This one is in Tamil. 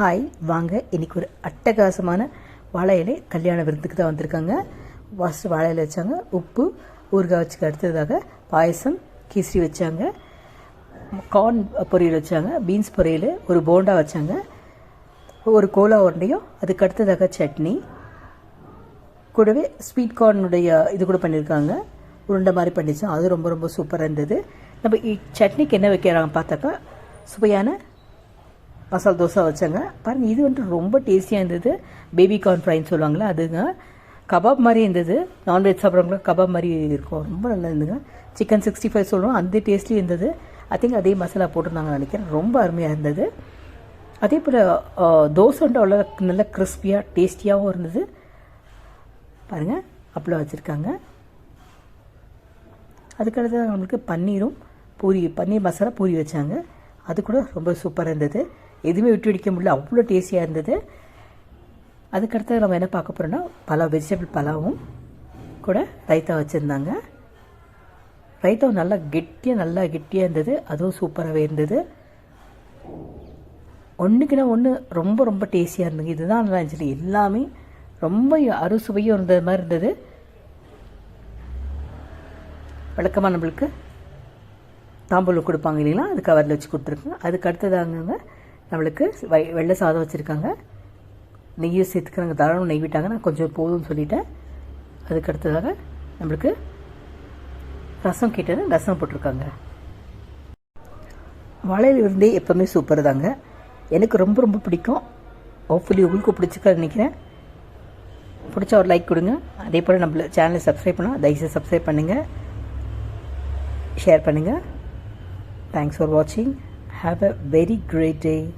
ஹாய். வாங்க இன்னைக்கு ஒரு அட்டகாசமான வாழை இலை கல்யாண விருந்துக்கு தான் வந்திருக்காங்க. ஃபஸ்ட்டு வாழை இலை வச்சாங்க. உப்பு ஊறுகாய் வச்சுக்கு அடுத்ததாக பாயசம் கீசரி வச்சாங்க. கார்ன் பொரியல் வச்சாங்க. பீன்ஸ் பொரியல் ஒரு போண்டா வச்சாங்க. ஒரு கோலா உருண்டையும் அதுக்கு அடுத்ததாக சட்னி. கூடவே ஸ்வீட் கார்னுடைய இது கூட பண்ணியிருக்காங்க உருண்டை மாதிரி பண்ணிச்சோம் அது ரொம்ப ரொம்ப சூப்பராக இருந்தது. நம்ம சட்னிக்கு என்ன வைக்கிறாங்க பார்த்தாக்கா சுவையான மசாலா தோசை வச்சாங்க. பாருங்கள் இது வந்துட்டு ரொம்ப டேஸ்டியாக இருந்தது. பேபி கார்ன் ஃப்ரைன்னு சொல்லுவாங்களே அதுங்க. கபாப் மாதிரி இருந்தது. நான்வெஜ் சாப்பிட்றவங்களும் கபாப் மாதிரி இருக்கும். ரொம்ப நல்லா இருந்ததுங்க. சிக்கன் சிக்ஸ்டி ஃபைவ் சொல்லுவோம் அந்த டேஸ்ட்லேயும் இருந்தது. ஐ திங்க் அதே மசாலா போட்டிருந்தாங்க நினைக்கிறேன். ரொம்ப அருமையாக இருந்தது. அதே போல் தோசை வந்து அவ்வளோ நல்ல கிறிஸ்பியாக டேஸ்டியாகவும் இருந்தது. பாருங்கள் அப்பளம் வச்சுருக்காங்க. அதுக்கடுத்து நம்மளுக்கு பன்னீரும் பூரி பன்னீர் மசாலா பூரி வச்சாங்க. அது கூட ரொம்ப சூப்பராக இருந்தது. எதுவுமே விட்டு வெடிக்க முடியல. அவ்வளோ டேஸ்டியாக இருந்தது. அதுக்கடுத்து நம்ம என்ன பார்க்க போகிறோன்னா பலாவ் வெஜிடபிள் பலாவும் கூட ரைத்தா வச்சுருந்தாங்க. ரைத்தா நல்லா கெட்டியாக நல்லா கெட்டியாக இருந்தது. அதுவும் சூப்பராகவே இருந்தது. ஒன்றுக்குன்னா ஒன்று ரொம்ப ரொம்ப டேஸ்டியாக இருந்தது. இதுதான் நல்லா இருந்துச்சு. எல்லாமே ரொம்ப அறுசுவையும் இருந்தது மாதிரி இருந்தது. வழக்கமாக நம்மளுக்கு தாம்பூலம் கொடுப்பாங்க இல்லைங்களா? அது கவரில் வச்சு கொடுத்துருக்காங்க அதுக்கு அடுத்ததாங்க நம்மளுக்கு வெள்ளை சாதம் வச்சுருக்காங்க. நெய்யும் சேர்த்துக்கிறாங்க தாராளம் நெய் விட்டாங்க. நான் கொஞ்சம் போதும்னு சொல்லிட்டேன். அதுக்கு அடுத்ததாக நம்மளுக்கு ரசம் கேட்டது ரசம் போட்டிருக்காங்க. வாழையில இருந்தே எப்போவுமே சூப்பர் தாங்க. எனக்கு ரொம்ப ரொம்ப பிடிக்கும். ஹோப்ஃபுல்லி உங்களுக்கு பிடிச்சிக்க நினைக்கிறேன். பிடிச்சா ஒரு லைக் கொடுங்க. அதே போல் நம்மள சேனலை சப்ஸ்கிரைப் பண்ணால் தயவுசெய்து சப்ஸ்கிரைப் பண்ணுங்கள் ஷேர் பண்ணுங்கள் தேங்க்ஸ் ஃபார் வாட்சிங் Have a very great day.